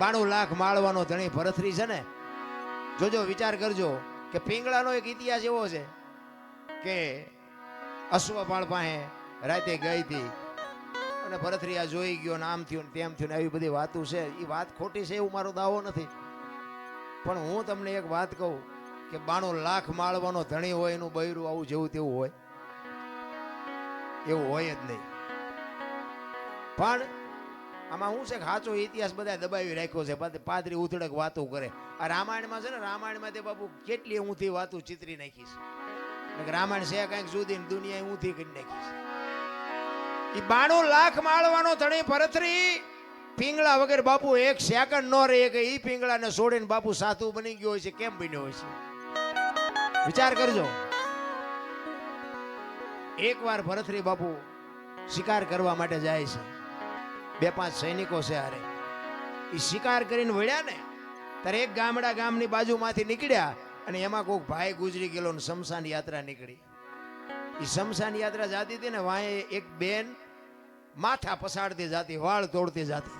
બાણું લાખ માળવાનો ધણી ભરથરી છે ને? જોજો, વિચાર કરજો કે પિંગળાનો એક ઇતિહાસ એવો છે કે અશ્વપાળ પાસે રાતે ગઈ હતી અને ભરથરી આ જોઈ ગયો ને આમ થયું તેમ થયું ને આવી બધી વાતો છે. એ વાત ખોટી છે એવું મારો દાવો નથી. પણ હું તમને એક વાત કહું કે બાણું લાખ માળવાનો ધણી હોય એનું બૈરું આવું જેવું તેવું હોય. એવું હોય જ નહીં. પણ આમાં શું છે કે સાચો ઇતિહાસ બધા દબાવી રાખ્યો છે પાદરી ઉથડક વાતો કરે. આ રામાયણમાં છે ને, રામાયણમાં તે બાપુ કેટલી ઊંધી વાતો ચિતરી નાખી છે. રામાયણ છે કંઈક સુધી દુનિયા ઊંધી કરી નાખી છે. એ બાણું લાખ માળવાનો ધણી ભરતરી, પિંગળા વગર બાપુ એક સેકન્ડ નો રહે કે એ પિંગળાને છોડીને બાપુ સાધુ બની ગયો હોય છે, કેમ બન્યો હોય છે? વિચાર કરજો. એકવાર ભરતરી બાપુ શિકાર કરવા માટે જાય છે. બે પાંચ સૈનિકો છે હારે. એ શિકાર કરીને વળ્યા ને, ત્યારે એક ગામડા ગામની બાજુમાંથી નીકળ્યા અને એમાં કોઈક ભાઈ ગુજરી ગયેલો ને શમશાન યાત્રા નીકળી. એ શમશાન યાત્રા જાતી હતી ને વાંહે એક બેન માથા પસાડતી જાતી, વાળ તોડતી જાતી.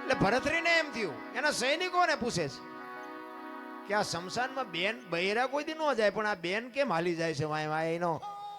એટલે ભરતરીને એમ થયું, એના સૈનિકોને પૂછે છે કે આ શમશાનમાં બેન બૈરા કોઈ દી ન જાય, પણ આ બેન કેમ હાલી જાય છે વાંય વાંય એનો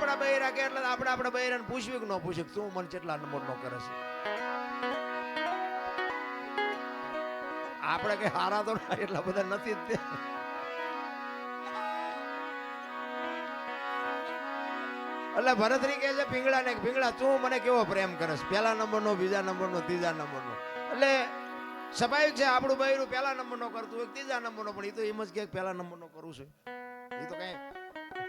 આપણા બૈરા કે એટલે આપણે આપણા બૈરાને પૂછવી કે ન પૂછે તું મને કેટલા નંબર નો કરે છે? આપણે કે હારા તો એટલા બધા નથી જ તે. એટલે ભરતરી કહે છે પીંગળા ને પીંગળા તું મને કેવો પ્રેમ કરસ પહેલા નંબરનો બીજા નંબરનો ત્રીજા નંબરનો એટલે સ્વાભાવિક છે, આપણું બૈરું પહેલા નંબરનો કરતું હોય ત્રીજા નંબરનો પણ એ તો એમ જ કે પહેલા નંબરનો કરું છું. એ તો કઈ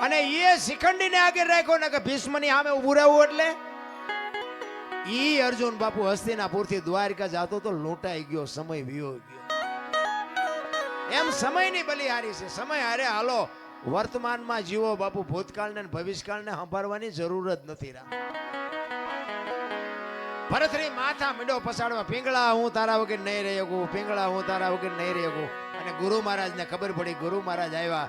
અને એ શિખંડીને આગળ રાખ્યો ને કે ભીષ્મની સામે ઊભું રહેવું એટલે? ઈ અર્જુન બાપુ હસ્તિનાપુરથી દ્વારકા જાતો તો લૂંટાઈ ગયો, સમય વિયો ગયો. એમ સમયની બલિહારી છે. સમય હારે હાલો, વર્તમાનમાં જીવો બાપુ ભૂતકાળને ભવિષ્યકાળને સંભાળવાની જરૂર જ નથી રા ભરતરી માથા મીડો પસાડવા, પિંગળા, હું તારા વગર નહીં રહી શકું, પિંગળા, હું તારા વગર નહીં રહી શકું. અને ગુરુ મહારાજને ખબર પડી, ગુરુ મહારાજ આવ્યા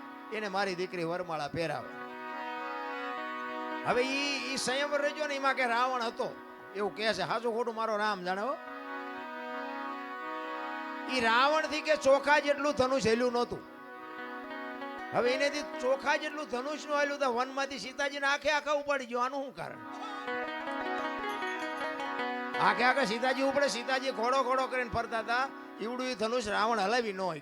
એને મારી દીકરી વરમાળા પહેરાવે. હવે ઈ ઈ સંયમ રચ્યો ને, એમાં કે રાવણ હતો. એવું કહે છે સાચું ખોટું મારો રામ જાણે એ રાવણથી કે ચોખા જેટલું ધનુષ હેલ્યું નહોતું. હવે એનેથી ચોખા જેટલું ધનુષનું હેલ્યું તો વનમાંથી સીતાજીને આખે આખા ઉપાડી ગયો. આનું શું કારણ? આખે આખા સીતાજી ઉપડે, સીતાજી ઘોડો ઘોડો કરીને ફરતા હતા. ઈવડું એ ધનુષ રાવણ હલાવી ન હોય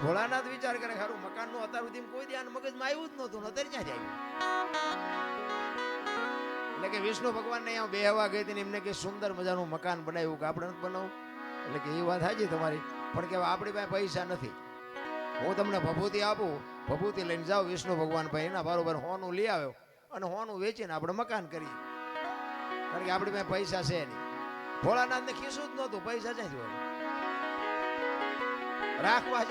ભોળાનાથ વિચાર કરે ખરું મકાનનું અત્યાર સુધી કોઈ ધ્યાન મગજમાં આવ્યું જ નહોતું અત્યારે ક્યાં આવ્યું? એટલે કે વિષ્ણુ ભગવાનને અહીંયા બેહવા ગઈ હતી એમને કે સુંદર મજાનું મકાન બનાવ્યું કે આપણે નથી બનાવું એટલે કે એ વાત હાજી તમારી, પણ કે આપણી પાસે પૈસા નથી. હું તમને ભભૂતિ આપું, ભભૂતિ લઈને જાઓ વિષ્ણુ ભગવાન ભાઈ એના બરોબર હોનું લઈ આવ્યો અને હોનું વેચીને આપણે મકાન કરીએ. કારણ કે આપણી પાસે પૈસા છે નહીં. ભોળાનાથને ખીસું જ નહોતું, પૈસા ક્યાંથી હોય? રાખવા જ